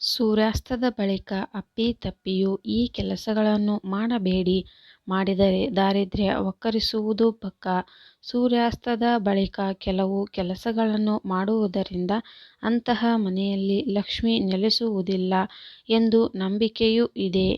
ಸೂರ್ಯಾಸ್ತದ ಬಳಿಕ ಅಪ್ಪಿತಪ್ಪಿಯೂ ಈ ಕೆಲಸಗಳನ್ನು ಮಾಡಬೇಡಿ. ಮಾಡಿದರೆ ದಾರಿದ್ರ್ಯ ಒಕ್ಕರಿಸುವುದು ಪಕ್ಕ ಸೂರ್ಯಾಸ್ತದ ಬಳಿಕ ಕೆಲವು ಕೆಲಸಗಳನ್ನು ಮಾಡುವುದರಿಂದ ಅಂತಹ ಮನೆಯಲ್ಲಿ ಲಕ್ಷ್ಮಿ ನೆಲೆಸುವುದಿಲ್ಲ ಎಂದು ನಂಬಿಕೆಯೂ ಇದೆ.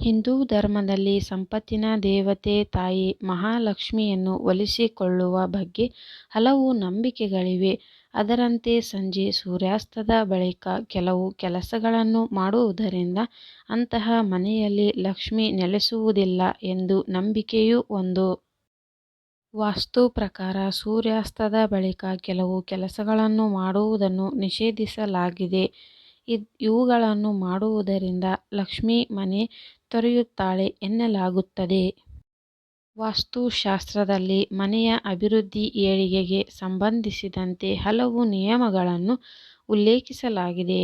ಹಿಂದೂ ಧರ್ಮದಲ್ಲಿ ಸಂಪತ್ತಿನ ದೇವತೆ, ತಾಯಿ ಮಹಾಲಕ್ಷ್ಮಿಯನ್ನು ಒಲಿಸಿಕೊಳ್ಳುವ ಬಗ್ಗೆ ಹಲವು ನಂಬಿಕೆಗಳಿವೆ. ಅದರಂತೆ ಸಂಜೆ ಸೂರ್ಯಾಸ್ತದ ಬಳಿಕ ಕೆಲವು ಕೆಲಸಗಳನ್ನು ಮಾಡುವುದರಿಂದ ಅಂತಹ ಮನೆಯಲ್ಲಿ ಲಕ್ಷ್ಮಿ ನೆಲೆಸುವುದಿಲ್ಲ ಎಂದು ನಂಬಿಕೆಯೂ ಒಂದು. ವಾಸ್ತು ಪ್ರಕಾರ ಸೂರ್ಯಾಸ್ತದ ಬಳಿಕ ಕೆಲವು ಕೆಲಸಗಳನ್ನು ಮಾಡುವುದನ್ನು ನಿಷೇಧಿಸಲಾಗಿದೆ. ಇವುಗಳನ್ನು ಮಾಡುವುದರಿಂದ ಲಕ್ಷ್ಮಿ ಮನೆ ತೊರೆಯುತ್ತಾಳೆ ಎನ್ನಲಾಗುತ್ತದೆ. ವಾಸ್ತುಶಾಸ್ತ್ರದಲ್ಲಿ ಮನೆಯ ಅಭಿವೃದ್ಧಿ ಏಳಿಗೆಗೆ ಸಂಬಂಧಿಸಿದಂತೆ ಹಲವು ನಿಯಮಗಳನ್ನು ಉಲ್ಲೇಖಿಸಲಾಗಿದೆ.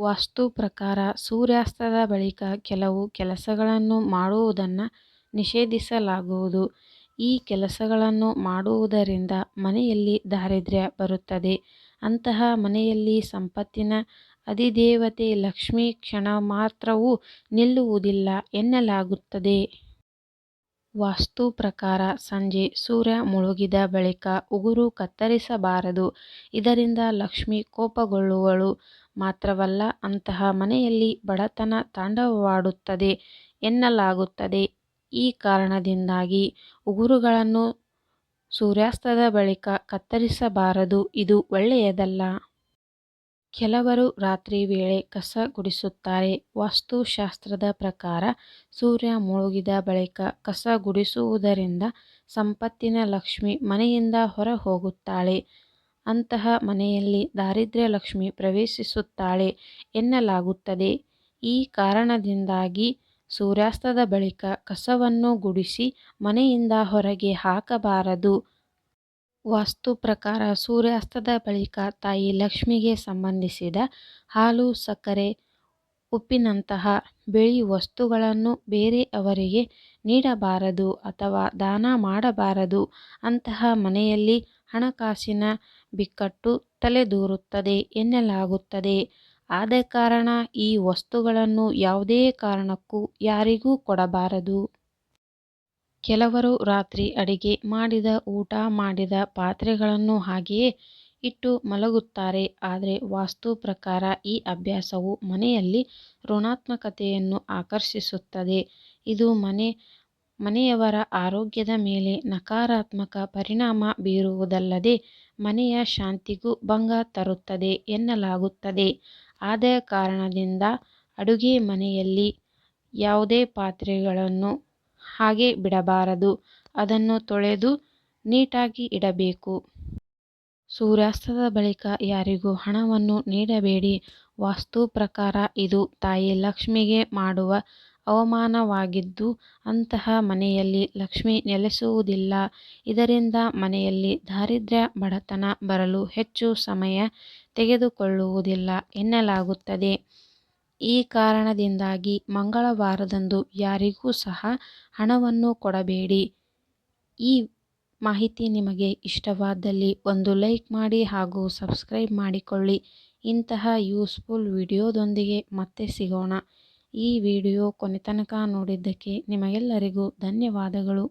ವಾಸ್ತು ಪ್ರಕಾರ ಸೂರ್ಯಾಸ್ತದ ಬಳಿಕ ಕೆಲವು ಕೆಲಸಗಳನ್ನು ಮಾಡುವುದನ್ನು ನಿಷೇಧಿಸಲಾಗುವುದು. ಈ ಕೆಲಸಗಳನ್ನು ಮಾಡುವುದರಿಂದ ಮನೆಯಲ್ಲಿ ದಾರಿದ್ರ್ಯ ಬರುತ್ತದೆ. ಅಂತಹ ಮನೆಯಲ್ಲಿ ಸಂಪತ್ತಿನ ಅಧಿದೇವತೆ ಲಕ್ಷ್ಮಿ ಕ್ಷಣಮಾತ್ರವೂ ನಿಲ್ಲುವುದಿಲ್ಲ ಎನ್ನಲಾಗುತ್ತದೆ. ವಾಸ್ತು ಪ್ರಕಾರ ಸಂಜೆ ಸೂರ್ಯ ಮುಳುಗಿದ ಬಳಿಕ ಉಗುರು ಕತ್ತರಿಸಬಾರದು. ಇದರಿಂದ ಲಕ್ಷ್ಮಿ ಕೋಪಗೊಳ್ಳುವಳು. ಮಾತ್ರವಲ್ಲ, ಅಂತಹ ಮನೆಯಲ್ಲಿ ಬಡತನ ತಾಂಡವವಾಡುತ್ತದೆ ಎನ್ನಲಾಗುತ್ತದೆ. ಈ ಕಾರಣದಿಂದಾಗಿ ಉಗುರುಗಳನ್ನು ಸೂರ್ಯಾಸ್ತದ ಬಳಿಕ ಕತ್ತರಿಸಬಾರದು ಇದು ಒಳ್ಳೆಯದಲ್ಲ. ಕೆಲವರು ರಾತ್ರಿ ವೇಳೆ ಕಸ ಗುಡಿಸುತ್ತಾರೆ. ವಾಸ್ತುಶಾಸ್ತ್ರದ ಪ್ರಕಾರ ಸೂರ್ಯ ಮುಳುಗಿದ ಬಳಿಕ ಕಸ ಗುಡಿಸುವುದರಿಂದ ಸಂಪತ್ತಿನ ಲಕ್ಷ್ಮಿ ಮನೆಯಿಂದ ಹೊರ ಹೋಗುತ್ತಾಳೆ ಅಂತಹ ಮನೆಯಲ್ಲಿ ದಾರಿದ್ರ್ಯ ಲಕ್ಷ್ಮಿ ಪ್ರವೇಶಿಸುತ್ತಾಳೆ ಎನ್ನಲಾಗುತ್ತದೆ. ಈ ಕಾರಣದಿಂದಾಗಿ ಸೂರ್ಯಾಸ್ತದ ಬಳಿಕ ಕಸವನ್ನು ಗುಡಿಸಿ ಮನೆಯಿಂದ ಹೊರಗೆ ಹಾಕಬಾರದು. ವಾಸ್ತು ಪ್ರಕಾರ ಸೂರ್ಯಾಸ್ತದ ಬಳಿಕ ತಾಯಿ ಲಕ್ಷ್ಮಿಗೆ ಸಂಬಂಧಿಸಿದ ಹಾಲು, ಸಕ್ಕರೆ, ಉಪ್ಪಿನಂತಹ ಬಿಳಿ ವಸ್ತುಗಳನ್ನು ಬೇರೆಯವರಿಗೆ ನೀಡಬಾರದು ಅಥವಾ ದಾನ ಮಾಡಬಾರದು. ಅಂತಹ ಮನೆಯಲ್ಲಿ ಹಣಕಾಸಿನ ಬಿಕ್ಕಟ್ಟು ತಲೆದೂರುತ್ತದೆ ಎನ್ನಲಾಗುತ್ತದೆ. ಆದ ಕಾರಣ ಈ ವಸ್ತುಗಳನ್ನು ಯಾವುದೇ ಕಾರಣಕ್ಕೂ ಯಾರಿಗೂ ಕೊಡಬಾರದು. ಕೆಲವರು ರಾತ್ರಿ ಅಡಿಗೆ ಮಾಡಿದ ಊಟ ಮಾಡಿದ ಪಾತ್ರೆಗಳನ್ನು ಹಾಗೆಯೇ ಇಟ್ಟು ಮಲಗುತ್ತಾರೆ. ಆದರೆ ವಾಸ್ತು ಪ್ರಕಾರ ಈ ಅಭ್ಯಾಸವು ಮನೆಯಲ್ಲಿ ಋಣಾತ್ಮಕತೆಯನ್ನು ಆಕರ್ಷಿಸುತ್ತದೆ. ಇದು ಮನೆ, ಮನೆಯವರ ಆರೋಗ್ಯದ ಮೇಲೆ ನಕಾರಾತ್ಮಕ ಪರಿಣಾಮ ಬೀರುವುದಲ್ಲದೆ ಮನೆಯ ಶಾಂತಿಗೂ ಭಂಗ ತರುತ್ತದೆ ಎನ್ನಲಾಗುತ್ತದೆ. ಆದ ಕಾರಣದಿಂದ ಅಡುಗೆ ಮನೆಯಲ್ಲಿ ಯಾವುದೇ ಪಾತ್ರೆಗಳನ್ನು ಹಾಗೆ ಬಿಡಬಾರದು. ಅದನ್ನು ತೊಳೆದು ನೀಟಾಗಿ ಇಡಬೇಕು. ಸೂರ್ಯಾಸ್ತದ ಬಳಿಕ ಯಾರಿಗೂ ಹಣವನ್ನು ನೀಡಬೇಡಿ. ವಾಸ್ತು ಪ್ರಕಾರ ಇದು ತಾಯಿ ಲಕ್ಷ್ಮಿಗೆ ಮಾಡುವ ಅವಮಾನವಾಗಿದ್ದು, ಅಂತಹ ಮನೆಯಲ್ಲಿ ಲಕ್ಷ್ಮಿ ನೆಲೆಸುವುದಿಲ್ಲ. ಇದರಿಂದ ಮನೆಯಲ್ಲಿ ದಾರಿದ್ರ್ಯ, ಬಡತನ ಬರಲು ಹೆಚ್ಚು ಸಮಯ ತೆಗೆದುಕೊಳ್ಳುವುದಿಲ್ಲ ಎನ್ನಲಾಗುತ್ತದೆ. ಈ ಕಾರಣದಿಂದಾಗಿ ಮಂಗಳವಾರದಂದು ಯಾರಿಗೂ ಸಹ ಹಣವನ್ನು ಕೊಡಬೇಡಿ. ಈ ಮಾಹಿತಿ ನಿಮಗೆ ಇಷ್ಟವಾದಲ್ಲಿ ಒಂದು ಲೈಕ್ ಮಾಡಿ ಹಾಗೂ ಸಬ್ಸ್ಕ್ರೈಬ್ ಮಾಡಿಕೊಳ್ಳಿ. ಇಂತಹ ಯೂಸ್ಫುಲ್ ವಿಡಿಯೋದೊಂದಿಗೆ ಮತ್ತೆ ಸಿಗೋಣ. ಈ ವಿಡಿಯೋ ಕೊನೆತನಕ ನೋಡಿದ್ದಕ್ಕೆ ನಿಮಗೆಲ್ಲರಿಗೂ ಧನ್ಯವಾದಗಳು.